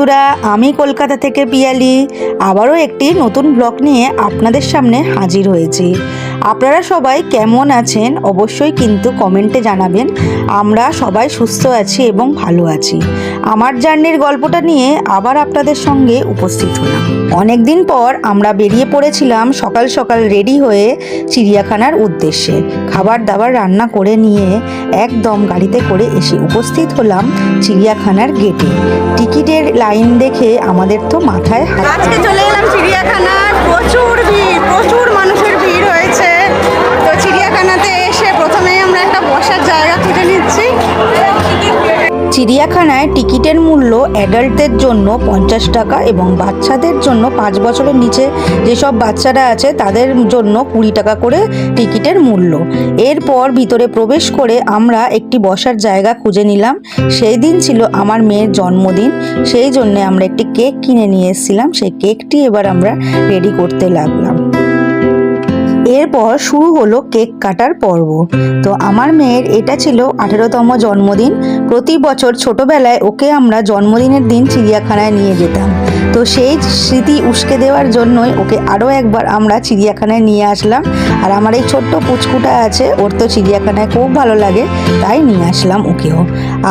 বন্ধুরা, আমি কলকাতা থেকে পিয়ালি। আবারও একটি নতুন ব্লগ নিয়ে আপনাদের সামনে হাজির হয়েছি। আপনারা সবাই কেমন আছেন? অবশ্যই কিন্তু কমেন্টে জানাবেন। আমরা সবাই সুস্থ আছি এবং ভালো আছি। আমার জার্নির গল্পটা নিয়ে আবার আপনাদের সঙ্গে উপস্থিত হলাম। অনেক দিন পর আমরা বেরিয়ে পড়েছিলাম সকাল সকাল রেডি হয়ে চিড়িয়াখানার উদ্দেশ্যে। খাবার দাবার রান্না করে নিয়ে একদম গাড়িতে করে এসে উপস্থিত হলাম চিড়িয়াখানার গেটে টিকিটের লাইন দেখে আমাদের তো মাথায় হাত আজকে চলে এলাম চিড়িয়াখানার প্রচুর ভিড় প্রচুর মানুষের ভিড় হয়েছে। তো চিড়িয়াখানাতে এসে চিড়িয়াখানায় টিকিটের মূল্য অ্যাডাল্টদের জন্য পঞ্চাশ টাকা এবং বাচ্চাদের জন্য পাঁচ বছরের নিচে যেসব বাচ্চারা আছে তাদের জন্য কুড়ি টাকা করে টিকিটের মূল্য। এরপর ভিতরে প্রবেশ করে আমরা একটি বসার জায়গা খুঁজে নিলাম। সেই দিন ছিল আমার মেয়ের জন্মদিন। সেই জন্য আমরা একটি কেক কিনে নিয়ে এসেছিলাম। সেই কেকটি এবার আমরা রেডি করতে লাগলাম। এরপর শুরু হলো কেক কাটার পর্ব। তো আমার মেয়ের এটা ছিল আঠেরোতম জন্মদিন। প্রতি বছর ছোটবেলায় ওকে আমরা জন্মদিনের দিন চিড়িয়াখানায় নিয়ে যেতাম। তো সেই স্মৃতি উস্কে দেওয়ার জন্যই ওকে আরও একবার আমরা চিড়িয়াখানায় নিয়ে আসলাম। আর আমার এই ছোট্ট পুচকুটা আছে, ওর তো চিড়িয়াখানায় খুব ভালো লাগে, তাই নিয়ে আসলাম ওকেও।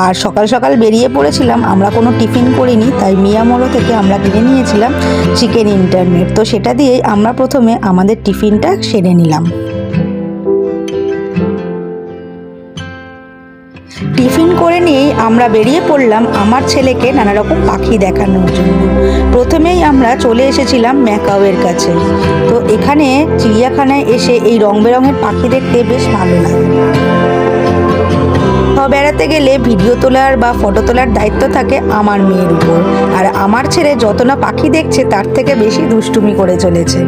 আর সকাল সকাল বেরিয়ে পড়েছিলাম, আমরা কোনো টিফিন করিনি, তাই মিয়ামলো থেকে আমরা কিনে নিয়েছিলাম চিকেন ইন্টারনেট। তো সেটা দিয়েই আমরা প্রথমে আমাদের টিফিনটা সেরে নিলাম। টিফিন করে নিয়েই আমরা বেরিয়ে পড়লাম আমার ছেলেকে নানা রকম পাখি দেখানোর জন্য। প্রথমেই আমরা চলে এসেছিলাম ম্যাকাওয়ের কাছে। তো এখানে চিড়িয়াখানায় এসে এই রং বেরঙের পাখি দেখতে বেশ ভালো লাগে। বেড়াতে গেলে ভিডিও তোলার বা ফটো তোলার দায়িত্ব থাকে আমার মেয়ের উপর। আর আমার ছেলে যত না পাখি দেখছে, তার থেকে বেশি দুষ্টুমি করে চলেছে।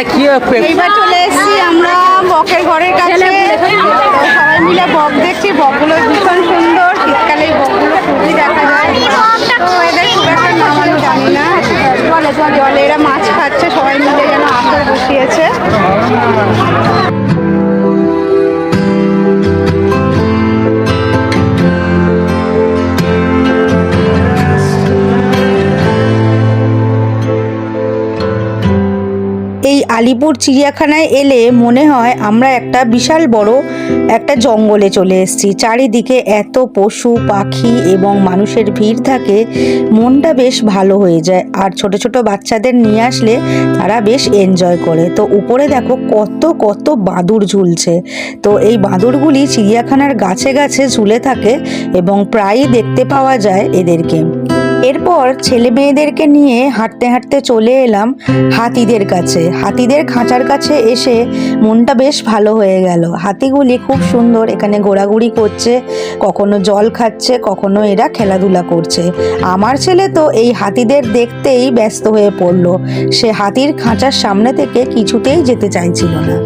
ওরা কি এইবার চলে এসেছি আমরা বকের ঘরের কাছে। সবাই মিলে বক দেখছি বকগুলো ভীষণ সুন্দর। শীতকালে এই বকগুলো খুবই দেখা যায়। তো এদের খুব একটা নাম আমি জানি না। জলে জলে এরা মাছ খাচ্ছে সবাই মিলে আলিপুর চিড়িয়াখানায় এলে মনে হয় আমরা একটা বিশাল বড় একটা জঙ্গলে চলে এসেছি। চারিদিকে এত পশু, পাখি এবং মানুষের ভিড় থাকে, মনটা বেশ ভালো হয়ে যায়। আর ছোট ছোট বাচ্চাদের নিয়ে আসলে তারা বেশ এনজয় করে। তো উপরে দেখো কত কত বাদুর ঝুলছে। তো এই বাদুরগুলি চিড়িয়াখানার গাছে গাছে ঝুলে থাকে এবং প্রায়ই দেখতে পাওয়া যায় এদেরকে। এরপর ছেলে মেয়েদেরকে নিয়ে হাঁটতে হাঁটতে চলে এলাম হাতিদের কাছে। হাতিদের খাঁচার কাছে এসে মনটা বেশ ভালো হয়ে গেল। হাতিগুলি খুব সুন্দর এখানে ঘোরাঘুরি করছে, কখনো জল খাচ্ছে, কখনো এরা খেলাধুলা করছে। আমার ছেলে তো এই হাতিদের দেখতেই ব্যস্ত হয়ে পড়ল। সে হাতির খাঁচার সামনে থেকে কিছুতেই যেতে চাইছিল না।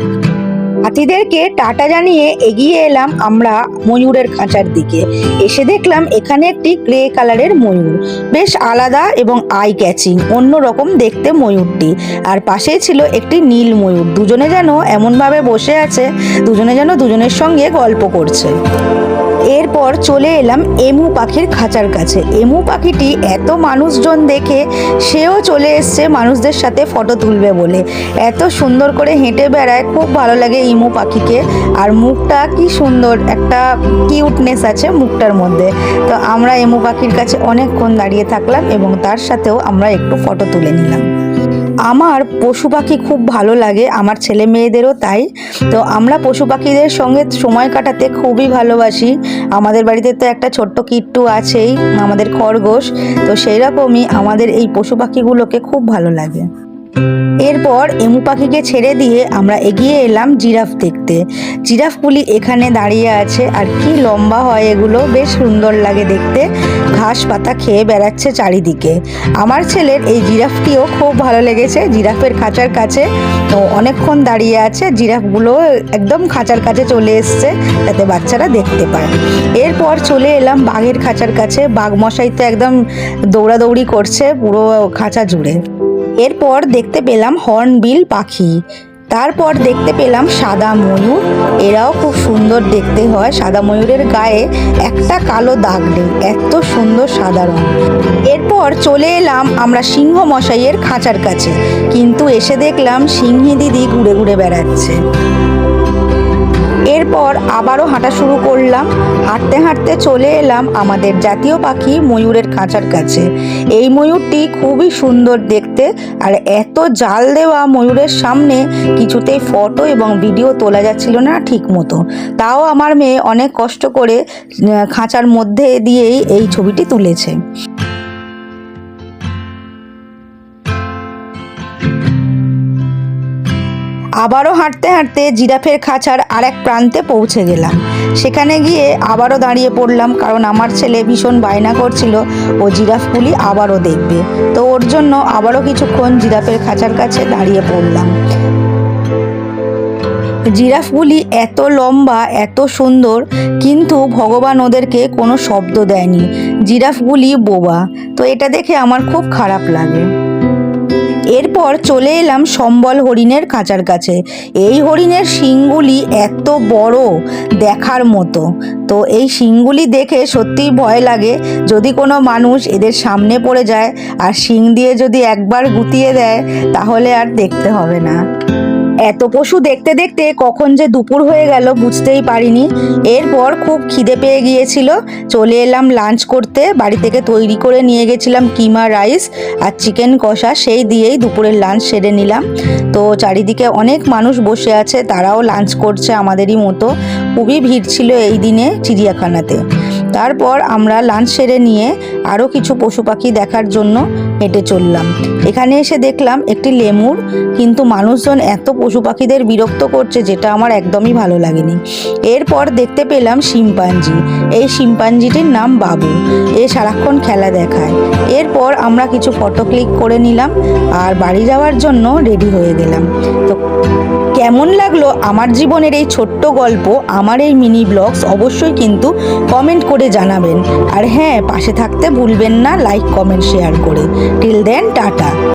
হাতিদেরকে টাটা জানিয়ে এগিয়ে এলাম আমরা ময়ূরের খাঁচার দিকে। এসে দেখলাম এখানে একটি গ্রে কালারের ময়ূর। বেশ আলাদা এবং আই ক্যাচিং অন্য রকম দেখতে ময়ূরটি। আর পাশে ছিল একটি নীল ময়ূর। দুজনে যেন এমনভাবে বসে আছে, দুজনে যেন দুজনের সঙ্গে গল্প করছে। এরপর চলে এলাম এমু পাখির খাঁচার কাছে। এমু পাখিটি এত মানুষজন দেখে সেও চলে এসছে মানুষদের সাথে ফটো তুলবে বলে। এত সুন্দর করে হেঁটে বেড়ায়, খুব ভালো লাগে ইমু পাখিকে। আর মুখটা কি সুন্দর, একটা কিউটনেস আছে মুখটার মধ্যে। তো আমরা এমু পাখির কাছে অনেকক্ষণ দাঁড়িয়ে থাকলাম এবং তার সাথেও আমরা একটু ফটো তুলে নিলাম। আমার পশু পাখি খুব ভালো লাগে, আমার ছেলে মেয়েদেরও তাই। তো আমরা পশু পাখিদের সঙ্গে সময় কাটাতে খুবই ভালোবাসি। আমাদের বাড়িতে তো একটা ছোট্ট কিট্টু আছেই, আমাদের খরগোশ। তো সেই রকমই আমাদের এই পশু পাখিগুলোকে খুব ভালো লাগে। এরপর এমু পাখিকে ছেড়ে দিয়ে আমরা এগিয়ে এলাম জিরাফ দেখতে। জিরাফগুলি এখানে দাঁড়িয়ে আছে, আর কি লম্বা হয় এগুলো, বেশ সুন্দর লাগে দেখতে। ঘাস পাতা খেয়ে বেড়াচ্ছে চারিদিকে। আমার ছেলের এই জিরাফটিও খুব ভালো লেগেছে, জিরাফের খাঁচার কাছে। তো অনেকক্ষণ দাঁড়িয়ে আছে, জিরাফগুলো একদম খাঁচার কাছে চলে এসছে, যাতে বাচ্চারা দেখতে পায়। এরপর চলে এলাম বাঘের খাঁচার কাছে, বাঘ মশাই তো একদম দৌড়াদৌড়ি করছে, পুরো খাঁচা জুড়ে। এরপর দেখতে পেলাম হর্নবিল পাখি। তারপর দেখতে পেলাম সাদা ময়ূর। এরাও খুব সুন্দর দেখতে হয়। সাদা ময়ূরের গায়ে একটা কালো দাগ নেই। এত সুন্দর সাদা রঙ এরপর চলে এলাম আমরা সিংহ মশাইয়ের খাঁচার কাছে। কিন্তু এসে দেখলাম সিংহী দিদি ঘুরে ঘুরে বেড়াচ্ছে। এরপর আবারও হাঁটা শুরু করলাম। হাঁটতে হাঁটতে চলে এলাম আমাদের জাতীয় পাখি ময়ূরের খাঁচার কাছে। এই ময়ূরটি খুবই সুন্দর দেখতে আর এত জাল দেওয়া ময়ূরের সামনে কিছুতেই ফটো এবং ভিডিও তোলা যাচ্ছিল না ঠিক মতো তাও আমার মেয়ে অনেক কষ্ট করে খাঁচার মধ্যে দিয়েই এই ছবিটি তুলেছে। আবারও হাঁটতে হাঁটতে জিরাফের খাঁচার আরেক প্রান্তে পৌঁছে গেলাম। সেখানে গিয়ে আবারও দাঁড়িয়ে পড়লাম কারণ আমার ছেলে ভীষণ বায়না করছিল, ও জিরাফগুলি আবারও দেখবে। তো ওর জন্য আবারও কিছুক্ষণ জিরাফের খাঁচার কাছে দাঁড়িয়ে পড়লাম। জিরাফগুলি এত লম্বা, এত সুন্দর, কিন্তু ভগবান ওদেরকে কোনো শব্দ দেয়নি। জিরাফগুলি বোবা। তো এটা দেখে আমার খুব খারাপ লাগে। এরপর চলে এলাম সম্বল হরিণের খাঁচার কাছে। এই হরিণের শিংগুলি এত বড় দেখার মতো। তো এই শিংগুলি দেখে সত্যিই ভয় লাগে। যদি কোনো মানুষ এদের সামনে পড়ে যায় আর শিং দিয়ে যদি একবার গুতিয়ে দেয়, তাহলে আর দেখতে হবে না। এত পশু দেখতে দেখতে কখন যে দুপুর হয়ে গেল বুঝতেই পারিনি। এরপর খুব খিদে পেয়ে গিয়েছিল। চলে এলাম লাঞ্চ করতে। বাড়ি থেকে তৈরি করে নিয়ে গেছিলাম কিমা রাইস আর চিকেন কষা। সেই দিয়েই দুপুরের লাঞ্চ সেরে নিলাম। তো চারিদিকে অনেক মানুষ বসে আছে। তারাও লাঞ্চ করছে আমাদেরই মতো। খুবই ভিড় ছিল এই দিনে চিড়িয়াখানাতে। তারপর আমরা লাঞ্চ সেরে নিয়ে আরও কিছু পশু পাখি দেখার জন্য হেঁটে চললাম। এখানে এসে দেখলাম একটি লেমুর, কিন্তু মানুষজন এত পশু পাখিদের বিরক্ত করছে যেটা আমার একদমই ভালো লাগেনি। এরপর দেখতে পেলাম শিম্পাঞ্জি, এই শিম্পাঞ্জিটির নাম বাবু। এ সারাক্ষণ খেলা দেখায়। এরপর আমরা কিছু ফটো ক্লিক করে নিলাম আর বাড়ি যাওয়ার জন্য রেডি হয়ে গেলাম। তো কেমন লাগল আমার জীবনের এই ছোট্ট গল্প? আমার এই মিনি ব্লগস অবশ্যই কিন্তু কমেন্ট করে জানাবেন। আর হ্যাঁ পাশে থাকতে ভুলবেন না, লাইক, কমেন্ট, শেয়ার করে। Till then, tata.